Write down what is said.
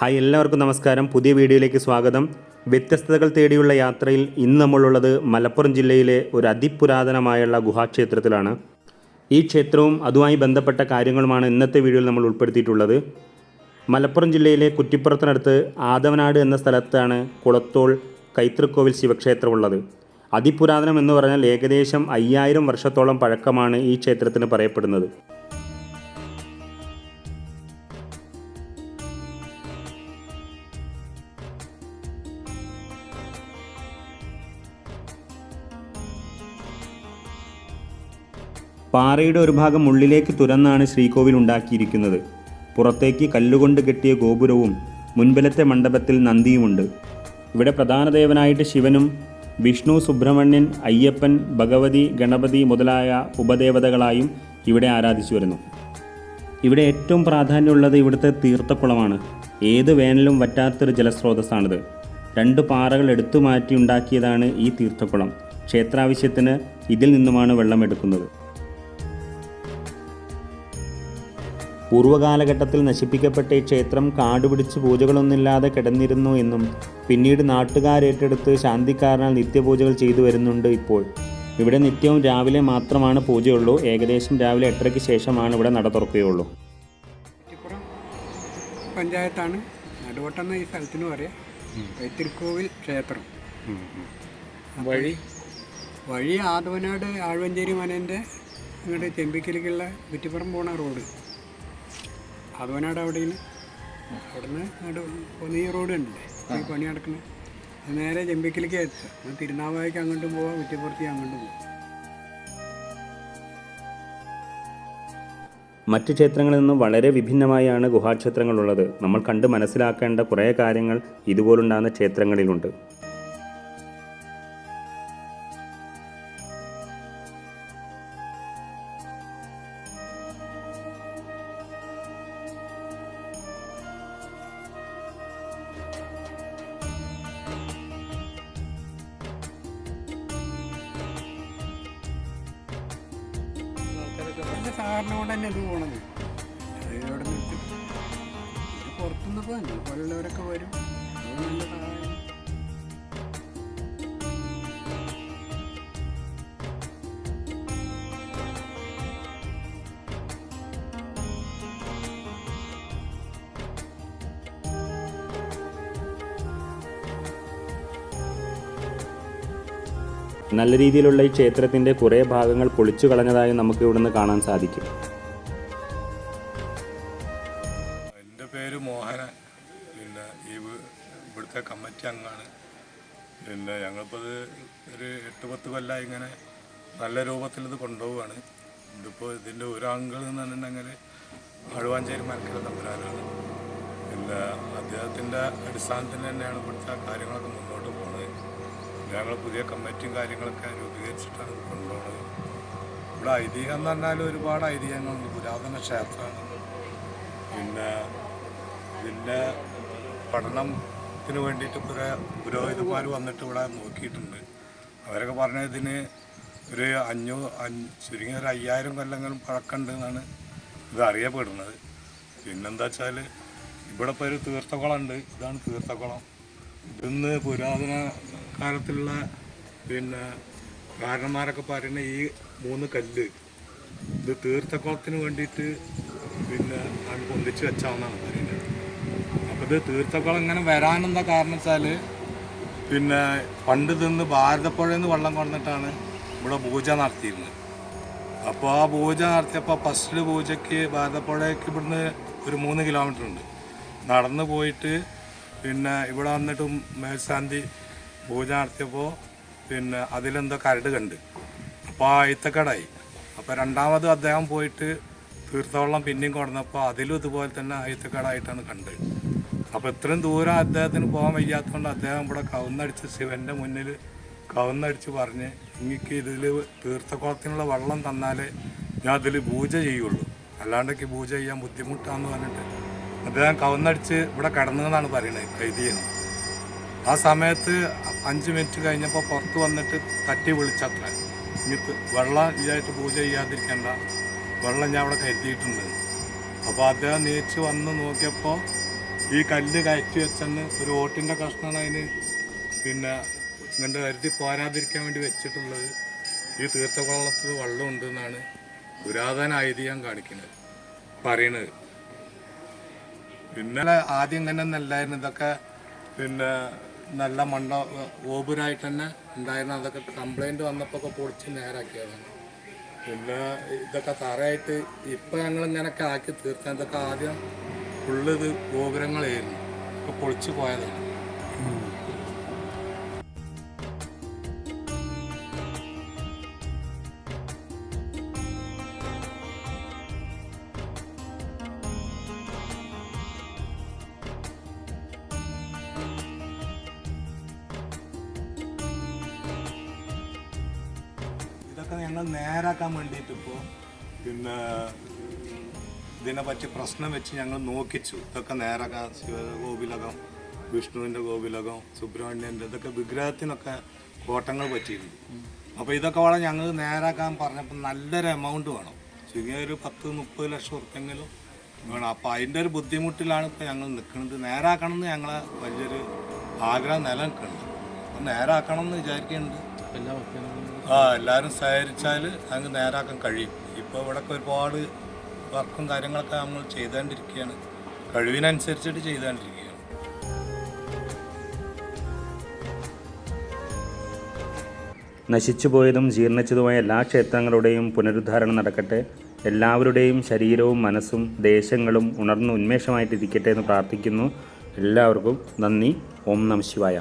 Hi എല്ലാവർക്കും നമസ്കാരം. പുതിയ വീഡിയോയിലേക്ക് സ്വാഗതം. വ്യത്യസ്തതകൾ തേടിയുള്ള യാത്രയിൽ ഇന്ന് നമ്മളുള്ളത് മലപ്പുറം ജില്ലയിലെ ഒരു അതിപുരാതനമായുള്ള ഗുഹാക്ഷേത്രത്തിലാണ്. ഈ ക്ഷേത്രവും അതുമായി ബന്ധപ്പെട്ട കാര്യങ്ങളുമാണ് ഇന്നത്തെ വീഡിയോയിൽ നമ്മൾ ഉൾപ്പെടുത്തിയിട്ടുള്ളത്. മലപ്പുറം ജില്ലയിലെ കുറ്റിപ്പുറത്തിനടുത്ത് ആദവനാട് എന്ന സ്ഥലത്താണ് കുളത്തോൾ കൈത്തൃക്കോവിൽ ശിവക്ഷേത്രമുള്ളത്. അതിപുരാതനം എന്ന് പറഞ്ഞാൽ ഏകദേശം അയ്യായിരം വർഷത്തോളം പഴക്കമാണ് ഈ ക്ഷേത്രത്തിന് പറയപ്പെടുന്നത്. പാറയുടെ ഒരു ഭാഗം ഉള്ളിലേക്ക് തുരന്നാണ് ശ്രീകോവിൽ ഉണ്ടാക്കിയിരിക്കുന്നത്. പുറത്തേക്ക് കല്ലുകൊണ്ട് കെട്ടിയ ഗോപുരവും മുൻപിലത്തെ മണ്ഡപത്തിൽ നന്ദിയുമുണ്ട്. ഇവിടെ പ്രധാന ദേവനായിട്ട് ശിവനും വിഷ്ണു സുബ്രഹ്മണ്യൻ അയ്യപ്പൻ ഭഗവതി ഗണപതി മുതലായ ഉപദേവതകളായും ഇവിടെ ആരാധിച്ചു വരുന്നു. ഇവിടെ ഏറ്റവും പ്രാധാന്യമുള്ളത് ഇവിടുത്തെ തീർത്ഥക്കുളമാണ്. ഏത് വേനലും വറ്റാത്തൊരു ജലസ്രോതസ്സാണിത്. രണ്ട് പാറകൾ എടുത്തു മാറ്റി ഉണ്ടാക്കിയതാണ് ഈ തീർത്ഥക്കുളം. ക്ഷേത്രാവശ്യത്തിന് ഇതിൽ നിന്നുമാണ് വെള്ളം എടുക്കുന്നത്. പൂർവകാലഘട്ടത്തിൽ നശിപ്പിക്കപ്പെട്ട ഈ ക്ഷേത്രം കാടുപിടിച്ച് പൂജകളൊന്നില്ലാതെ കിടന്നിരുന്നു എന്നും പിന്നീട് നാട്ടുകാരേറ്റെടുത്ത് ശാന്തിക്കാരനാൽ നിത്യപൂജകൾ ചെയ്തു വരുന്നുണ്ട് ഇപ്പോൾ. ഇവിടെ നിത്യവും രാവിലെ മാത്രമാണ് പൂജയുള്ളൂ. ഏകദേശം രാവിലെ എട്ടരയ്ക്ക് ശേഷമാണ് ഇവിടെ നട തുറക്കുകയുള്ളൂ. പഞ്ചായത്താണ്. നടുവട്ടെന്ന ഈ സ്ഥലത്തിന് പറയാം. കൈത്തിരിക്കോവിൽ ക്ഷേത്രം. വഴി? വഴി ആദവനാട് ആഴ്വഞ്ചേരി മനേന്റെ ഇങ്ങോട്ട് ചെമ്പിക്കലിക്കുള്ള വിറ്റിപ്പുറം പോണ റോഡ്. ആദവനാട് അവിടെ അവിടുന്ന് അങ്ങോട്ട് പൊന്നീ റോഡ് ഉണ്ടല്ലേ ഈ പണി നടക്കുന്നത് നേരെ ജമ്പിക്കലേക്ക് എത്തുക തിരുനാവായിക്ക് അങ്ങോട്ടും പോവാം കുറ്റിപ്പുറത്തേക്ക് അങ്ങോട്ടും പോവാം. മറ്റ് ക്ഷേത്രങ്ങളിൽ നിന്നും വളരെ വിഭിന്നമായാണ് ഗുഹാക്ഷേത്രങ്ങളുള്ളത്. നമ്മൾ കണ്ട് മനസ്സിലാക്കേണ്ട കുറേ കാര്യങ്ങൾ ഇതുപോലുണ്ടാകുന്ന ക്ഷേത്രങ്ങളിലുണ്ട്. കൊണ്ട് തന്നെ ഇത് പോണത്. ഇവിടെ ഇത് പുറത്തുനിന്ന് പോകുന്നു കൊല്ലവരൊക്കെ വരും. നല്ല സഹായം നല്ല രീതിയിലുള്ള ഈ ക്ഷേത്രത്തിന്റെ കുറേ ഭാഗങ്ങൾ പൊളിച്ചു കളഞ്ഞതായി നമുക്ക് ഇവിടുന്ന് കാണാൻ സാധിക്കും. എന്റെ പേര് മോഹനൻ. പിന്നെ ഈ ഇവിടുത്തെ കമ്മിറ്റി അംഗമാണ്. പിന്നെ ഞങ്ങളിപ്പോൾ ഇത് ഒരു എട്ട് പത്ത് കൊല്ലായി ഇങ്ങനെ നല്ല രൂപത്തിൽ ഇത് കൊണ്ടുപോവുകയാണ്. ഇതിപ്പോൾ ഇതിന്റെ ഒരു അംഗൾ എന്ന് പറഞ്ഞിട്ടുണ്ടെങ്കിൽ അഴുവാഞ്ചേരി മരക്കര തമ്പുരാനാണ്. പിന്നെ അദ്ദേഹത്തിന്റെ അടിസ്ഥാനത്തിൽ തന്നെയാണ് ഇവിടുത്തെ കാര്യങ്ങളൊക്കെ മുന്നോട്ട് ഞങ്ങൾ പുതിയ കമ്മിറ്റിയും കാര്യങ്ങളൊക്കെ രൂപീകരിച്ചിട്ടാണ് കൊണ്ടുപോകുന്നത് ഇവിടെ ഐതിഹ്യം എന്ന് പറഞ്ഞാൽ ഒരുപാട് ഐതിഹ്യങ്ങളുണ്ട്. പുരാതന ക്ഷേത്രമാണ് പിന്നെ ഇതിന്റെ പഠനത്തിന് വേണ്ടിയിട്ട് കുറെ പുരോഹിതന്മാർ വന്നിട്ട് ഇവിടെ നോക്കിയിട്ടുണ്ട്. അവരൊക്കെ പറഞ്ഞ ഇതിന് ഒരു അഞ്ഞൂ ചുരുങ്ങിയ ഒരു അയ്യായിരം കൊല്ലങ്ങളും പഴക്കമുണ്ട് എന്നാണ് ഇത് അറിയപ്പെടുന്നത്. പിന്നെന്താ വെച്ചാൽ ഇവിടെ ഇപ്പോൾ ഒരു തീർത്ഥക്കുളമുണ്ട് ഇതാണ് തീർത്ഥക്കുളം ഇന്ന് പുരാതന കാലത്തുള്ള പിന്നെ കാരണന്മാരൊക്കെ പറയുന്ന ഈ മൂന്ന് കല്ല് ഇത് തീർത്ഥക്കുളത്തിന് വേണ്ടിയിട്ട് പിന്നെ നമുക്ക് പൊന്തിച്ച് വെച്ചാണെന്നാണ് പറയുന്നത് അപ്പോൾ ഇത് തീർത്ഥക്കുളം ഇങ്ങനെ വരാനെന്താ കാരണം വെച്ചാൽ പിന്നെ പണ്ട് നിന്ന് ഭാരതപ്പുഴയിൽ നിന്ന് വെള്ളം കൊണ്ടിട്ടാണ് ഇവിടെ പൂജ നടത്തിയിരുന്നത്. അപ്പോൾ ആ പൂജ നടത്തിയപ്പോൾ ഫസ്റ്റ് പൂജയ്ക്ക് ഭാരതപ്പുഴയ്ക്ക് ഇവിടുന്ന് ഒരു മൂന്ന് കിലോമീറ്റർ ഉണ്ട്. നടന്നു പോയിട്ട് പിന്നെ ഇവിടെ വന്നിട്ടും മേൽശാന്തി പൂജ നടത്തിയപ്പോൾ പിന്നെ അതിലെന്തോ കരട് കണ്ട്. അപ്പോൾ ആ അയിത്തക്കടായി. അപ്പോൾ രണ്ടാമത് അദ്ദേഹം പോയിട്ട് തീർത്ഥവെള്ളം പിന്നെയും കൊണ്ടുവന്നപ്പോൾ അതിലും ഇതുപോലെ തന്നെ അയിത്തക്കടായിട്ടാണ് കണ്ടത് അപ്പോൾ ഇത്രയും ദൂരം അദ്ദേഹത്തിന് പോകാൻ വയ്യാത്തതുകൊണ്ട് അദ്ദേഹം ഇവിടെ കവുന്നടിച്ച് ശിവന്റെ മുന്നിൽ കവുന്നടിച്ച് പറഞ്ഞ് എനിക്ക് ഇതിൽ തീർത്ഥക്കുളത്തിനുള്ള വെള്ളം തന്നാലേ ഞാൻ അതിൽ പൂജ ചെയ്യുള്ളൂ. അല്ലാണ്ടൊക്കെ പൂജ ചെയ്യാൻ ബുദ്ധിമുട്ടാന്ന് പറഞ്ഞിട്ട് അദ്ദേഹം കവന്നടിച്ച് ഇവിടെ കിടന്നതെന്നാണ് പറയുന്നത് കൈതിയെന്ന് ആ സമയത്ത് അഞ്ച് മിനിറ്റ് കഴിഞ്ഞപ്പോൾ പുറത്ത് വന്നിട്ട് തട്ടി വിളിച്ചത്ര ഇനി വെള്ളം ഇതായിട്ട് പൂജ ചെയ്യാതിരിക്കണ്ട. വെള്ളം ഞാൻ അവിടെ കരുതിയിട്ടുണ്ട്. അപ്പോൾ അദ്ദേഹം നീച്ച് വന്ന് നോക്കിയപ്പോൾ ഈ കല്ല് കയറ്റി വെച്ചെന്ന് ഒരു ഓട്ടിന്റെ കഷ്ണമാണ് അതിന് പിന്നെ ഇങ്ങനെ കരുതി പോരാതിരിക്കാൻ വേണ്ടി വെച്ചിട്ടുള്ളത്. ഈ തീർത്ഥക്കുളത്തിൽ വെള്ളം ഉണ്ടെന്നാണ് പുരാതന ഐതിഹ്യം കാണിക്കുന്നത് പറയണത് പിന്നെ ആദ്യം ഇങ്ങനെ നല്ലായിരുന്നു ഇതൊക്കെ പിന്നെ നല്ല മണ്ണ ഓപുരായിട്ട് തന്നെ ഉണ്ടായിരുന്നു. അതൊക്കെ കംപ്ലൈന്റ് വന്നപ്പോൾ ഒക്കെ പൊടിച്ച് നേരാക്കിയതാണ്. പിന്നെ ഇതൊക്കെ തറയായിട്ട് ഇപ്പം ഞങ്ങൾ ഇങ്ങനെയൊക്കെ ആക്കി തീർക്കാൻ ഇതൊക്കെ ആദ്യം ഫുള്ള് ഗോപുരങ്ങളായിരുന്നു. ഇപ്പം പൊളിച്ച് പോയതാണ്. ഇതൊക്കെ ഞങ്ങൾ നേരാക്കാൻ വേണ്ടിയിട്ട് ഇപ്പോൾ പിന്നെ ഇതിനെ പറ്റി പ്രശ്നം വെച്ച് ഞങ്ങൾ നോക്കിച്ചു. ഇതൊക്കെ നേരാക്കാൻ ശിവഗോപിലകം വിഷ്ണുവിന്റെ ഗോപിലകം സുബ്രഹ്മണ്യന്റെ ഇതൊക്കെ വിഗ്രഹത്തിനൊക്കെ കോട്ടങ്ങൾ പറ്റിയിരുന്നു. അപ്പോൾ ഇതൊക്കെ വേണം ഞങ്ങൾ നേരാക്കാൻ പറഞ്ഞപ്പോൾ നല്ലൊരു എമൗണ്ട് വേണം. ചുരുങ്ങിയ ഒരു പത്ത് മുപ്പത് ലക്ഷം ഉറുപ്പെങ്കിലും വേണം. അപ്പോൾ അതിന്റെ ഒരു ബുദ്ധിമുട്ടിലാണ് ഇപ്പോൾ ഞങ്ങൾ നിൽക്കുന്നത്. നേരാക്കണം എന്ന് ഞങ്ങളെ വലിയൊരു ആഗ്രഹം നിലനിൽക്കുന്നുണ്ട്. അപ്പം നേരാക്കണം എന്ന് വിചാരിക്കുന്നുണ്ട്. ആ എല്ലാവരും സഹകരിച്ചാൽ അങ്ങ് നേരാക്കാൻ കഴിയും. ഇപ്പോൾ ഇവിടെയൊക്കെ ഒരുപാട് വർക്കും കാര്യങ്ങളൊക്കെ നമ്മൾ ചെയ്തുകൊണ്ടിരിക്കുകയാണ്. കഴിവിനനുസരിച്ചിട്ട് ചെയ്തുകൊണ്ടിരിക്കുകയാണ്. നശിച്ചുപോയതും ജീർണിച്ചതുമായ എല്ലാ ക്ഷേത്രങ്ങളുടെയും പുനരുദ്ധാരണം നടക്കട്ടെ. എല്ലാവരുടെയും ശരീരവും മനസ്സും ദേശങ്ങളും ഉണർന്ന് ഉന്മേഷമായിട്ടിരിക്കട്ടെ എന്ന് പ്രാർത്ഥിക്കുന്നു. എല്ലാവർക്കും നന്ദി. ഓം നമ ശിവായ.